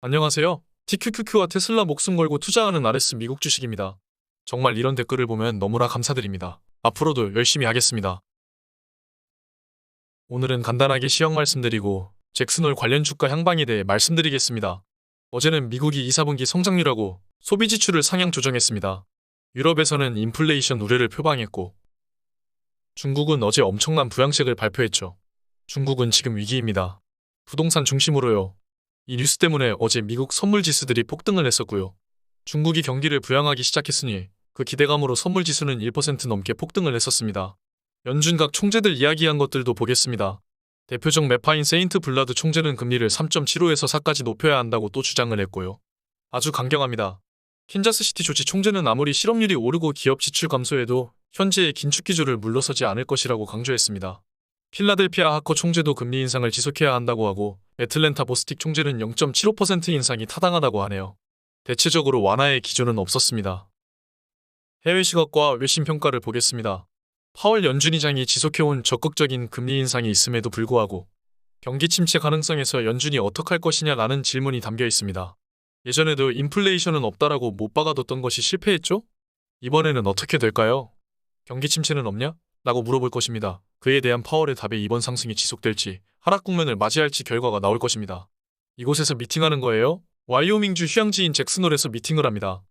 안녕하세요. TQQQ와 테슬라 목숨 걸고 투자하는 RS 미국 주식입니다. 정말 이런 댓글을 보면 너무나 감사드립니다. 앞으로도 열심히 하겠습니다. 오늘은 간단하게 시황 말씀드리고 잭슨홀 관련 주가 향방에 대해 말씀드리겠습니다. 어제는 미국이 2, 4분기 성장률하고 소비 지출을 상향 조정했습니다. 유럽에서는 인플레이션 우려를 표방했고 중국은 어제 엄청난 부양책을 발표했죠. 중국은 지금 위기입니다. 부동산 중심으로요. 이 뉴스 때문에 어제 미국 선물 지수들이 폭등을 했었고요. 중국이 경기를 부양하기 시작했으니 그 기대감으로 선물 지수는 1% 넘게 폭등을 했었습니다. 연준 각 총재들 이야기한 것들도 보겠습니다. 대표적 매파인 세인트 블라드 총재는 금리를 3.75에서 4까지 높여야 한다고 또 주장을 했고요. 아주 강경합니다. 킨자스시티 조치 총재는 아무리 실업률이 오르고 기업 지출 감소해도 현재의 긴축 기조를 물러서지 않을 것이라고 강조했습니다. 필라델피아 하커 총재도 금리 인상을 지속해야 한다고 하고 애틀랜타 보스틱 총재는 0.75% 인상이 타당하다고 하네요. 대체적으로 완화의 기조는 없었습니다. 해외 시각과 외신 평가를 보겠습니다. 파월 연준의장이 지속해온 적극적인 금리 인상이 있음에도 불구하고 경기 침체 가능성에서 연준이 어떻게 할 것이냐라는 질문이 담겨 있습니다. 예전에도 인플레이션은 없다라고 못 박아뒀던 것이 실패했죠? 이번에는 어떻게 될까요? 경기 침체는 없냐? 라고 물어볼 것입니다. 그에 대한 파월의 답에 이번 상승이 지속될지 하락 국면을 맞이할지 결과가 나올 것입니다. 이곳에서 미팅하는 거예요? 와이오밍주 휴양지인 잭슨홀에서 미팅을 합니다.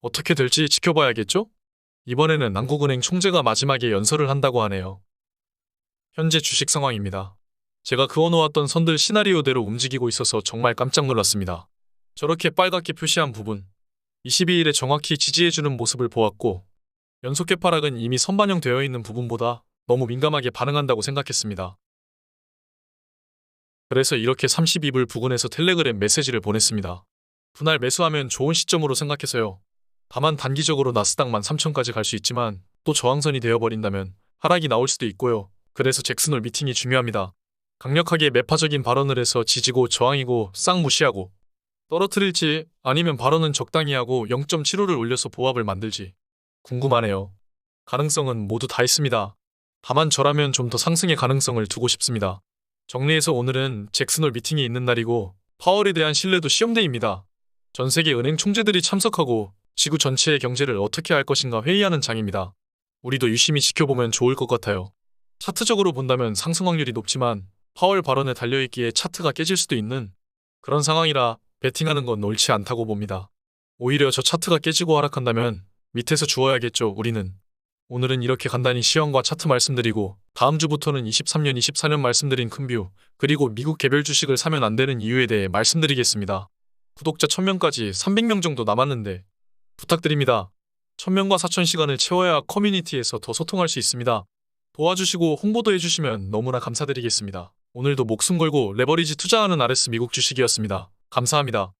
어떻게 될지 지켜봐야겠죠? 이번에는 남국은행 총재가 마지막에 연설을 한다고 하네요. 현재 주식 상황입니다. 제가 그어놓았던 선들 시나리오대로 움직이고 있어서 정말 깜짝 놀랐습니다. 저렇게 빨갛게 표시한 부분 22일에 정확히 지지해주는 모습을 보았고 연속 개파락은 이미 선반영되어 있는 부분보다 너무 민감하게 반응한다고 생각했습니다. 그래서 이렇게 32불 부근에서 텔레그램 메시지를 보냈습니다. 분할 매수하면 좋은 시점으로 생각해서요. 다만 단기적으로 나스닥만 3천까지 갈 수 있지만 또 저항선이 되어버린다면 하락이 나올 수도 있고요. 그래서 잭슨홀 미팅이 중요합니다. 강력하게 매파적인 발언을 해서 지지고 저항이고 싹 무시하고 떨어뜨릴지 아니면 발언은 적당히 하고 0.75를 올려서 보합을 만들지 궁금하네요. 가능성은 모두 다 있습니다. 다만 저라면 좀 더 상승의 가능성을 두고 싶습니다. 정리해서 오늘은 잭슨홀 미팅이 있는 날이고 파월에 대한 신뢰도 시험대입니다. 전 세계 은행 총재들이 참석하고 지구 전체의 경제를 어떻게 할 것인가 회의하는 장입니다. 우리도 유심히 지켜보면 좋을 것 같아요. 차트적으로 본다면 상승 확률이 높지만 파월 발언에 달려있기에 차트가 깨질 수도 있는 그런 상황이라 베팅하는 건 옳지 않다고 봅니다. 오히려 저 차트가 깨지고 하락한다면 밑에서 주어야겠죠, 우리는. 오늘은 이렇게 간단히 시황과 차트 말씀드리고 다음 주부터는 23년, 24년 말씀드린 큰뷰 그리고 미국 개별 주식을 사면 안 되는 이유에 대해 말씀드리겠습니다. 구독자 1000명까지 300명 정도 남았는데 부탁드립니다. 1000명과 4000시간을 채워야 커뮤니티에서 더 소통할 수 있습니다. 도와주시고 홍보도 해주시면 너무나 감사드리겠습니다. 오늘도 목숨 걸고 레버리지 투자하는 RS 미국 주식이었습니다. 감사합니다.